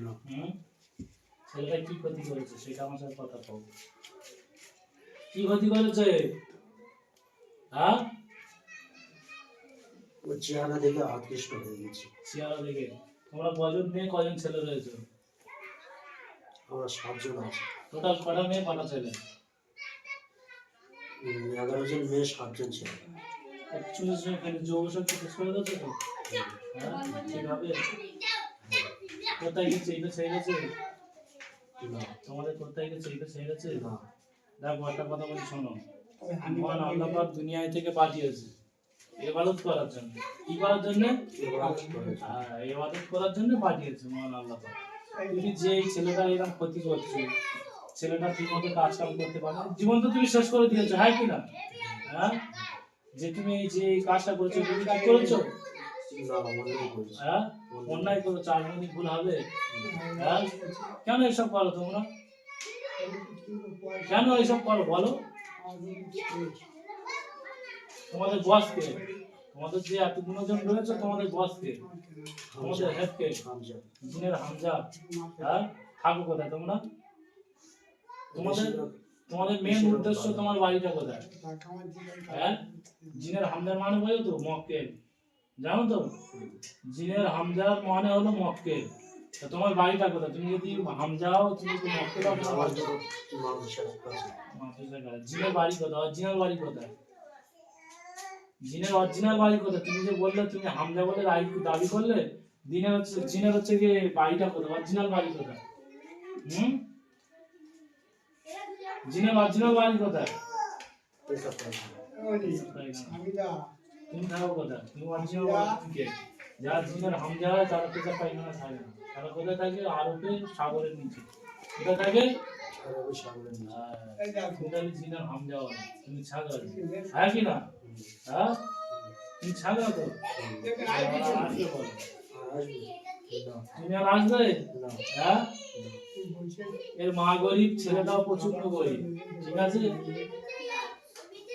হুম? ছেলেটা কি ক্ষতি করেছে সেটা আমার সাথে কথা কও কি ক্ষতি করেছে? হ্যাঁ? ওর চেহারা দেখে আকৃষ্ট হয়ে গেছি। চেহারা দেখে। তোমরা কজন মেয়ে কজন ছেলে রয়েছে? আমরা সাতজন আছি। টোটাল কটা মেয়ে কটা ছেলে? এগারো জন মেয়ে সাতজন ছেলে। চুলের সঙ্গে যোগ শক্তি শেষ করে দিচ্ছে তো? হ্যাঁ ঠিক হবে কোথায় গেছে ছেড়ে গেছে? তোমাদের কোথায় গেছে ছেড়ে গেছে? দেখো একটা কথা বলি, শোনো। মহান আল্লাহ দুনিয়ায় থেকে পাঠিয়েছে। ইবাদত করার জন্য। কি করার জন্য? ইবাদত করার জন্য পাঠিয়েছে মহান আল্লাহ তুমি যে ছেলেটা এরকম ক্ষতি করছ, ছেলেটা ঠিক মতো কাজ কাম করতে পারে জীবন তো তুমি শেষ করে দিয়েছ হ্যাঁ কি না? হ্যাঁ? যে তুমি এই যে কাজটা করছ, তুমি কি করেছ না অন্যায় করেছি? হ্যাঁ? অন্যায় আর কোনোদিন ভুল হবে। হ্যাঁ? কেন করো তোমরা? কেন করো বলো? তোমাদের বস কে তোমাদের যে এত গুণজন রয়েছে, তোমাদের বস কে তোমাদের হামজা হামজা। হ্যাঁ? থাকো কোথায় তোমরা? তোমাদের তোমাদের মেন উদ্দেশ্য তোমার বাড়িটা কোথায়? হ্যাঁ? জিনের হামজার মানে বোঝো তো, মক্কেল। জানো তো, জিনের হামজার মানে হলো মক্কেল। তা তোমার বাড়িটা কোথায়? তুমি যদি হামজাও তুমি যদি কাছে জিনের বাড়ি কোথায়? অরিজিনাল বাড়ি কোথায়? জিনের অরিজিনাল বাড়ি কোথায়? তুমি যে বললে তুমি হামজা বলে দাবি করলে, দিনের হচ্ছে, জিনের হচ্ছে গিয়ে বাড়িটা কোথায়? অরিজিনাল বাড়ি কোথায়? হুম? জিনের অরিজিনাল বাড়ি কোথায়? পেশা করেছি তুমি থাকো কোথায় তুমি অরিজিনাল বাড়ি তুমি যারা জিনের হামজা হয় তারা পেশা পায়খানা থাকে না। তারা কোথায় থাকে? আরবে সাগরের নিচে। কোথায় থাকে? সাগরের নিচে। হ্যাঁ, তুমি জিনের হামজা তুমি ছাগল। হ্যাঁ কি না? হ্যাঁ? তো? তুমি আর আসবে? হ্যাঁ? এর মা গরিব ছেলেটাও প্রচণ্ড গরিব। ঠিক আছে?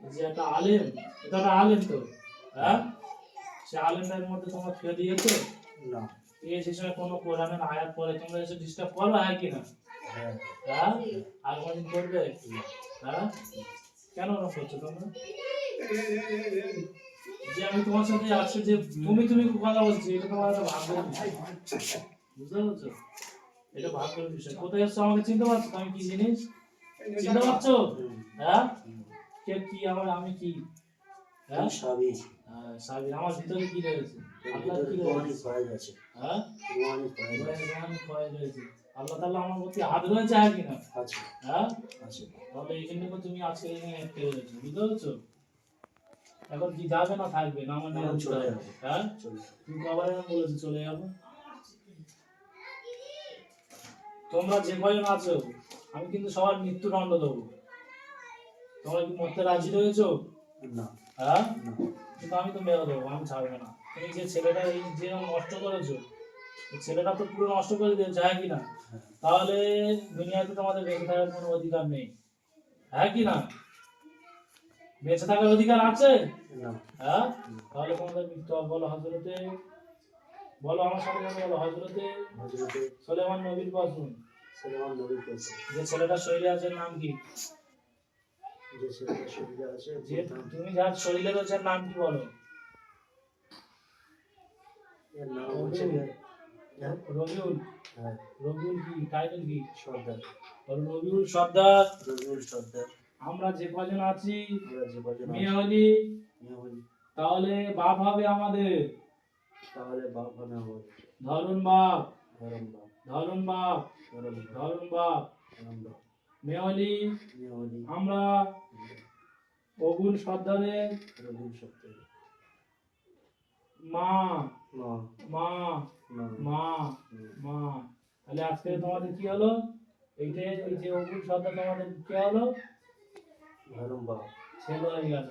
যে একটা আলেম এটা একটা আলেম তো হ্যাঁ? সে মধ্যে তোমরা ফেলে দিয়েছ? না। এই সেসময় কোনো কোরআনের আয়াত পরে তোমরা এসে ডিস্টার্ব করবে হ্যাঁ কি না হ্যাঁ? আর কোনদিন করবে? হ্যাঁ? কেন করছ তোমরা? যে আমি তোমার সাথে আজকে যে তুমি তুমি কথা বলছি এটা তোমার একটা ভাগ্যের বিষয় বুঝতে পারছ? এটা ভাগ্যের বিষয়। কোথায় এসছো আমাকে চিনতে পারছ? আমি কি জিনিস? চিনতে পারছ? হ্যাঁ? কে কি আমার আমি কি? হ্যাঁ? হ্যাঁ, সাবির আমার ভিতরে কি রয়েছে? আল্লাহ কি রয়েছে? হ্যাঁ? রয়েছে। আল্লাহ তাআলা আমার প্রতি হ্যাঁ কিনা হ্যাঁ? তাহলে এই জন্য তুমি আজকে এখানে গেছো বুঝতে পারছ? এখন কি যাবে না থাকবে? না আমার এখন নিয়ম চলে চলে যাবে। হ্যাঁ? তুমি কবার এরকম বলেছ চলে যাব? তোমরা যে কজন আছো আমি কিন্তু সবার মৃত্যুদণ্ড দেবো। তোমরা কি মরতে রাজি রয়েছো? না। হ্যাঁ? কিন্তু আমি তো মেরে দেবো আমি ছাড়বো না। তুমি যে ছেলেটা এই যে নষ্ট করেছ ছেলেটা তো পুরো নষ্ট করে দিয়েছে হ্যাঁ কি না? হ্যাঁ। তাহলে দুনিয়াতে তোমাদের বেঁচে থাকার কোনো অধিকার নেই হ্যাঁ কি না? বেঁচে থাকার অধিকার আছে? হ্যাঁ? তাহলে তোমাদের মৃত্যু বলো হজরতে বলো আমার সাথে সাথে বলো হজরতে সোলেমান নবীর পাশুন সালেমান নবীর কাছে যে ছেলেটা শরীরে আছে নাম কি? যে ছেলেটা শরীরে আছে যে তুমি যার শরীরে রয়েছে নাম কি বলো? এর নাম হচ্ছে রবিউল। হ্যাঁ? রবিউল। কি? টাইটেল কি? সর্দার। রবিউল সর্দার। রবিউল সর্দার। আমরা যে কজন আছি আমরা যে কজন মেয়ে হলি তাহলে বাপ হবে আমাদের। তাহলে বাপ হবে ধরুন বাপ। ধরুন বাপ। ধরুন বাপ। ধরম বাপ। ধরুন বাপ। ধরম বাপ মেয়ে হলি মেয়ে হই, আমরা রবিউল সর্দার মা মা। মা মা। তাহলে আজকে তোমাদের কি হলো? এইটা এই যে অকুল সর্দার তোমাদের কি হলো? ছেলে হয়ে গেল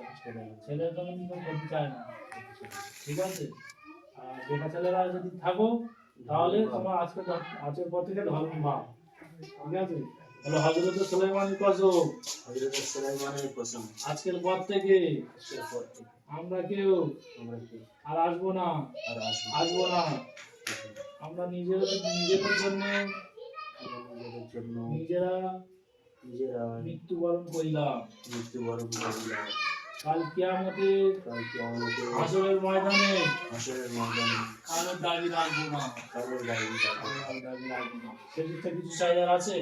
ছেলে তো কিন্তু করতে চায় না। ঠিক আছে? আর বেটা ছেলেরা যদি থাকো তাহলে তোমার আজকে আজকের পর থেকে ধর্ম বাপ ঠিক আছে? তাহলে হজরত সুলাইমানের কসম হজরত সুলাইমানের কসম আজকের পর থেকে আজকের পর থেকে। আমরা কেউ আমরা কি আর আসব না। আর আসব আসব না। আমরা নিজেদের নিজেদের জন্য আমরা নিজেদের জন্য নিজেরা নিজেরা মৃত্যুবরণ করিলাম। মৃত্যুবরণ করিলাম। কাল কিয়ামতে কালকে আমাদের হাসরের ময়দানে হাসরের ময়দানে কারোর দাবি রাখব না। কারোর গাড়ি যাবে কারোর দাবি রাখব না। সেদিকটা কিছু চাহিদার আছে?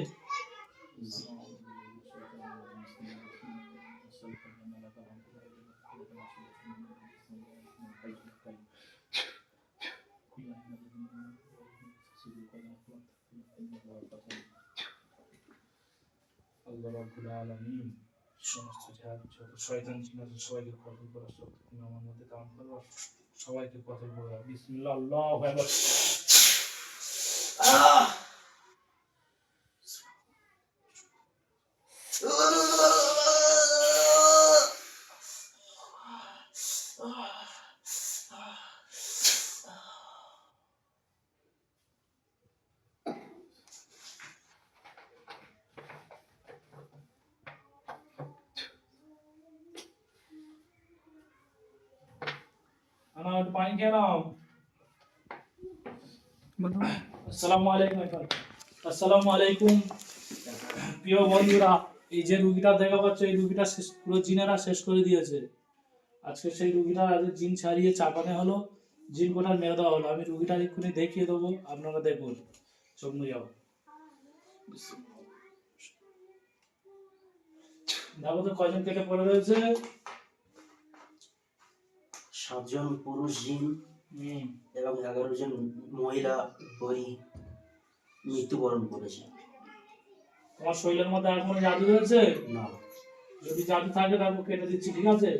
সমস্ত যত শয়তান ছিল সবাইকে কতল করার শক্তি তুমি আমার মধ্যে দান করো সবাইকে কতল করে বিসমিল্লাহ আল্লাহু আকবার একটু পানি খেয়ে নাও। আসসালামু আলাইকুম এখন। আসসালামু আলাইকুম। প্রিয় বন্ধুরা এই যে রুগীটা দেখা পাচ্ছ এই রুগীটা শেষ পুরো জিনেরা শেষ করে দিয়েছে। আজকে সেই রুগীটা আজকে জিন ছাড়িয়ে চাপানে হলো। জিন কোটার মেরে দেওয়া হলো। আমি রুগীটা এক্ষুনি দেখিয়ে দেবো। আপনারা দেখুন। চোখ যাও। দেখো তো কয়জন কেটে পড়ে রয়েছে। সাতজন পুরুষ জিন এবং এগারো জন মহিলা ওই মৃত্যুবরণ করেছে। তোমার শরীরের মধ্যে আর কোনো জাদু রয়েছে? না। যদি জাদু থাকে তারপর কেটে দিচ্ছি ঠিক আছে?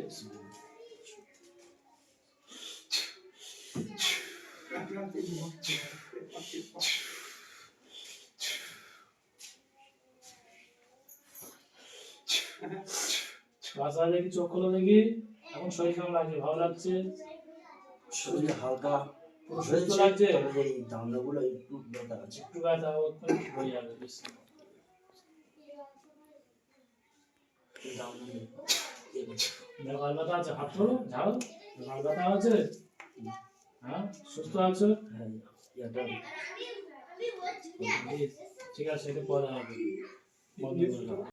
বাসা দেখি চোখ খোলো দেখি। এখন শরীর কেমন লাগছে? ভালো লাগছে? শরীর হালকা সুস্থ লাগছে? তবে এই একটু ব্যথা আছে একটু ব্যথা হয়ে যাবে বেশি। গাল ব্যথা আছে হাত তোলো ঝাড়ো। গাল ব্যথা আছে? হ্যাঁ সুস্থ আছো? হ্যাঁ, ঠিক আছে এটা পরে হবে।